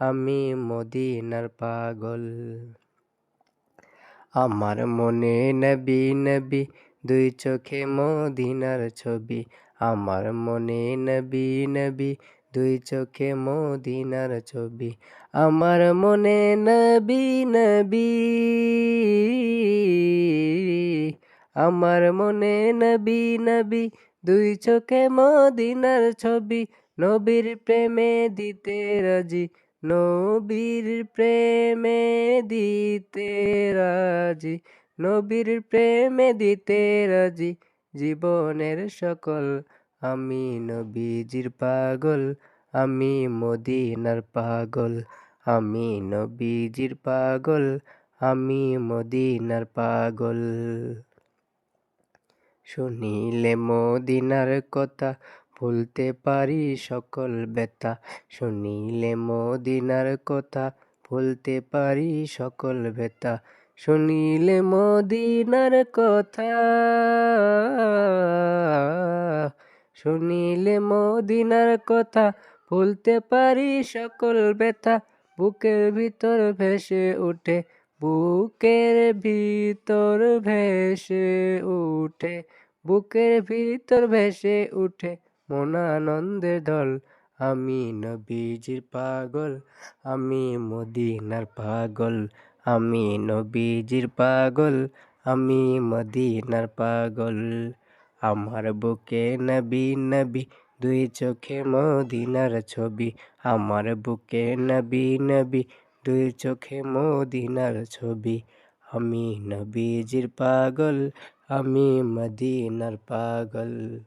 আমি মদিনার পাগল। আমার মনে নবী নবী, দুই চোখে মদিনার ছবি। আমার মনে নবী নবী, দুই চোখে মদিনার ছবি। আমার মনে নবী নবী, আমার মনে নবী নবী, দুই চোখে মদিনার ছবি। নবীর প্রেমে দিতে রাজি নবীর প্রেমে দিতে রাজি, নবীর প্রেমে দিতে রাজি, জীবনের সকল। আমি নবীজির পাগল, আমি মদিনার পাগল, আমি নবীজির পাগল, আমি মদিনার পাগল। শুনিলে মদিনার কথা ভুলতে পারি সকল ব্যথা। শুনিলে মদিনার কথা, ভুলতে পারি সকল ব্যথা। শুনিলে মদিনার কথা, শুনিলে মদিনার কথা, ভুলতে পারি সকল ব্যথা। বুকের ভিতর ভেসে উঠে, বুকের ভিতর ভেসে উঠে, বুকের ভিতর ভেসে উঠে। মনানন্দের দল। আমি নবীজির পাগল, আমি মদিনার পাগল, আমি নবীজির পাগল, আমি মদিনার পাগল। আমার বুকে নবী নবী, দুই চোখে মদিনার ছবি। আমার বুকে নবী নবী, দুই চোখে মদিনার ছবি। আমি নবীজির পাগল, আমি মদিনার পাগল।